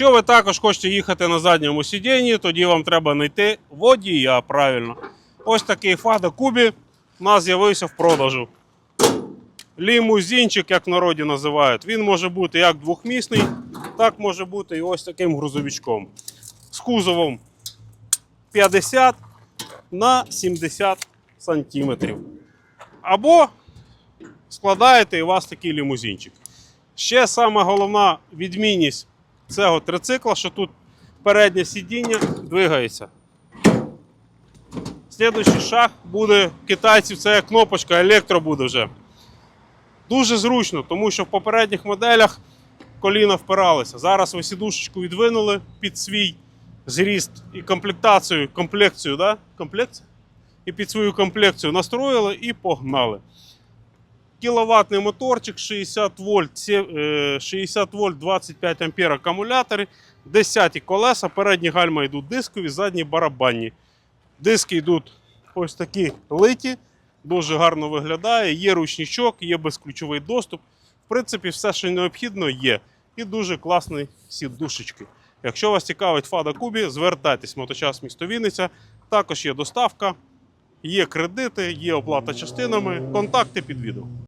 Якщо ви також хочете їхати на задньому сидінні, тоді вам треба знайти водія правильно. Ось такий Фада Кубі у нас з'явився в продажу. Лімузинчик, як в народі називають. Він може бути як двохмісний, так може бути і ось таким грузовичком. З кузовом 50 на 70 сантиметрів. Або складаєте і у вас такий лімузинчик. Ще сама головна відмінність цього трицикла, що тут переднє сидіння двигається. Слідуючий шаг буде китайців, це кнопочка, електро буде вже. Дуже зручно, тому що в попередніх моделях коліна впиралися. Зараз ви сідушечку відвинули під свій зріст і комплектацію, комплекцію, да? комплекцію? І під свою комплекцію настроїли і погнали. Кіловатний моторчик 60 вольт, е, 60 вольт 25 ампер акумулятори, 10 колеса, передні гальма йдуть дискові, задні барабанні. Диски йдуть ось такі литі, дуже гарно виглядає, є ручничок, є безключовий доступ. В принципі, все, що необхідно, є. І дуже класний сідушечки. Якщо вас цікавить Фада Кубі, звертайтесь моточас місто Вінниця. Також є доставка, є кредити, є оплата частинами. Контакти під відео.